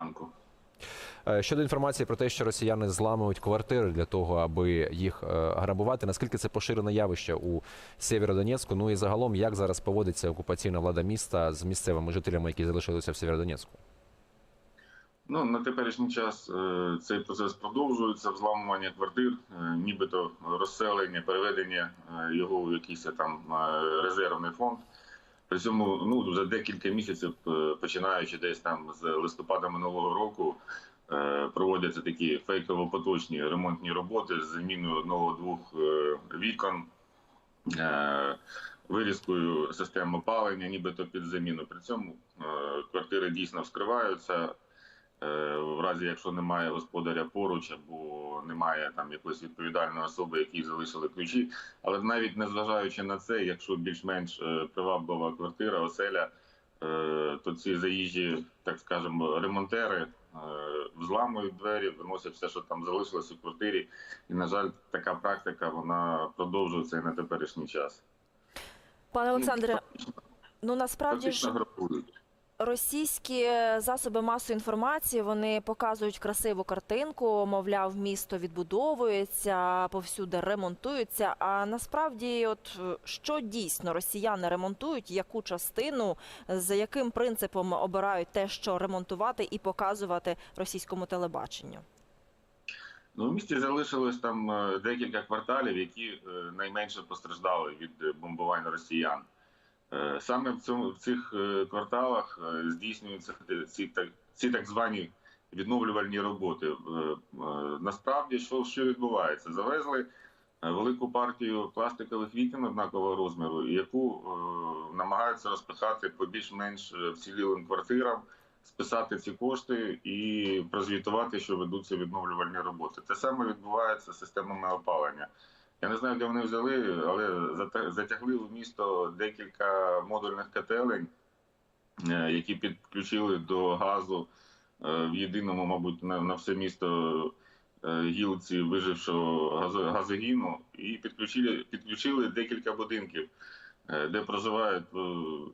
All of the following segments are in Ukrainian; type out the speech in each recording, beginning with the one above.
ранку. Е, Щодо інформації про те, що росіяни зламують квартири для того, аби їх е, грабувати, наскільки це поширене явище у Сєвєродонецьку? Ну і загалом, як зараз поводиться окупаційна влада міста з місцевими жителями, які залишилися в Сєвєродонецьку? Ну на теперішній час е, цей процес продовжується. Взламування квартир, нібито розселення, переведення його у якийсь там резервний фонд. При цьому ну за декілька місяців, е, починаючи десь там з листопада минулого року, е, проводяться такі фейково-поточні ремонтні роботи з заміною одного-двох е, вікон. Вирізкою систем опалення, нібито під заміну. При цьому квартири дійсно вскриваються. Е, в разі, якщо немає господаря поруч або немає там якоїсь відповідальної особи, які залишили ключі. Але навіть незважаючи на це, якщо більш-менш е, приваблива квартира, оселя, е, то ці заїжджі, так скажемо, ремонтери взламують двері, виносять все, що там залишилось у квартирі. І, на жаль, така практика вона продовжується і на теперішній час. Пане Олександре, ну насправді ж. Російські засоби масової інформації вони показують красиву картинку, мовляв, місто відбудовується, повсюди ремонтується. А насправді, от е, що дійсно росіяни ремонтують, яку частину, за яким принципом обирають те, що ремонтувати і показувати російському телебаченню? Ну, в місті залишилось там е, декілька кварталів, які е, найменше постраждали від е, бомбувань росіян. Е, Саме в цьому в цих е, кварталах е, здійснюються ці так, ці так звані відновлювальні роботи. Насправді, що, що відбувається? Завезли велику партію пластикових вікон однакового розміру, яку намагаються розпихати по більш-менш вцілілим квартирам списати ці кошти і прозвітувати, що ведуться відновлювальні роботи. Те саме відбувається з системами опалення. Я не знаю, де вони взяли, але затягли в місто декілька модульних котелень, е, які підключили до газу е, в єдиному, мабуть, на, все місто е, гілці вижившого газогіну, і підключили, підключили декілька будинків де проживають,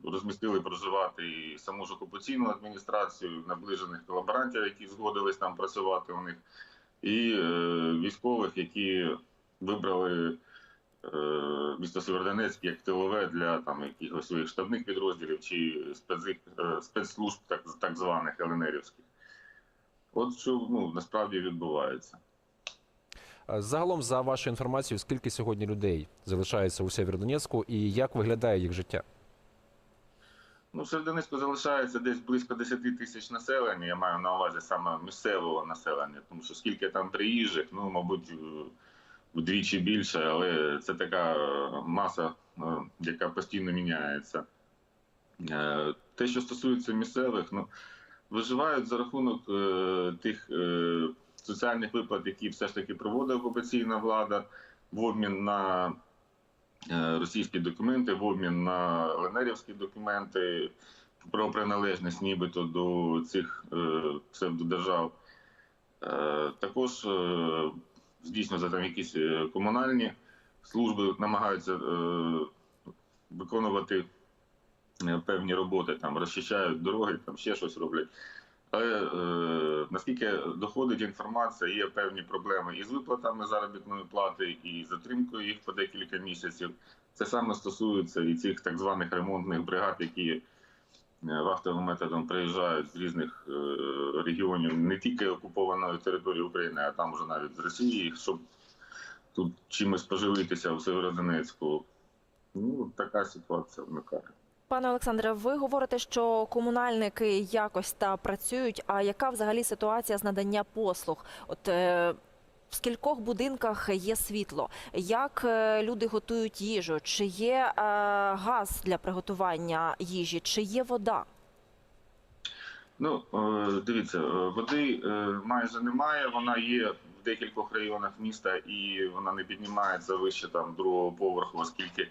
розмістили проживати і саму ж окупаційну адміністрацію, наближених колаборантів, які згодились там працювати у них, і військових, які вибрали е, місто Сєвєродонецьк як тилове для там якихось своїх штабних підрозділів чи спецзик- е, спецслужб, так, так званих ЛНРівських. От що ну, насправді відбувається. Е, Загалом, за вашою інформацією, скільки сьогодні людей залишається у Сєвєродонецьку і як виглядає їх життя? Ну, в Серединську залишається десь близько 10 тисяч населення. Я маю на увазі саме місцевого населення, тому що скільки там приїжджих, ну, мабуть, е, вдвічі більше, але це така е, маса, е, яка постійно міняється. Е, Те, що стосується місцевих, ну, виживають за рахунок тих соціальних виплат, які все ж таки проводить окупаційна влада, в обмін на російські документи, в обмін на ленерівські документи про приналежність нібито до цих псевдодержав. Також здійснюються там якісь е, комунальні служби, намагаються е, виконувати е, певні роботи, там розчищають дороги, там ще щось роблять. Але е, наскільки доходить інформація, є певні проблеми із виплатами заробітної плати, і затримкою їх по декілька місяців. Це саме стосується і цих так званих ремонтних бригад, які вахтовим методом приїжджають з різних е, регіонів, не тільки окупованої території України, а там вже навіть з Росії, щоб тут чимось поживитися в Северодонецьку. Ну, така ситуація виникає. Пане Олександре, ви говорите, що комунальники якось та працюють. А яка взагалі ситуація з надання послуг? От е, в скількох будинках є світло? Як е, люди готують їжу? Чи є е, газ для приготування їжі? Чи є вода? Ну, е, дивіться, води майже немає. Вона є в декількох районах міста, і вона не піднімається вище там другого поверху, оскільки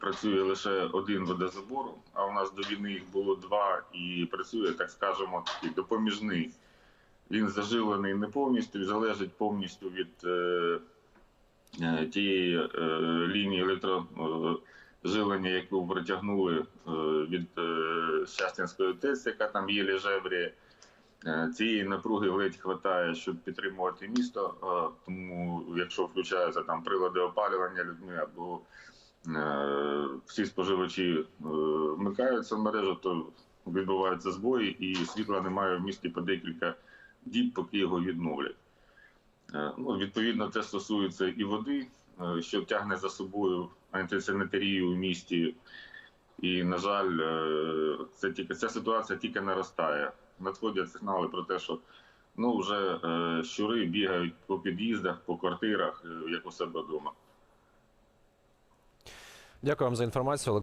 працює лише один водозабор. А у нас до війни їх було два, і працює, так скажемо, такий допоміжний. Він заживлений не повністю, залежить повністю від е, е, тієї е, лінії електро. е, яку протягнули від е, Щастинської ТЕЦ, яка там є. Е, Цієї напруги ледь хватає, щоб підтримувати місто. Тому, якщо включаються там прилади опалювання людьми або всі споживачі вмикаються в мережу, то відбуваються збої, і світла немає в місті по декілька діб, поки його відновлять. Е, Ну, відповідно, це стосується і води, е, що тягне за собою антисанітарію в місті. І, на жаль, е, це тільки ця ситуація тільки наростає. Надходять сигнали про те, що ну вже щури бігають по під'їздах, по квартирах, як у себе вдома. Дякую вам за інформацію.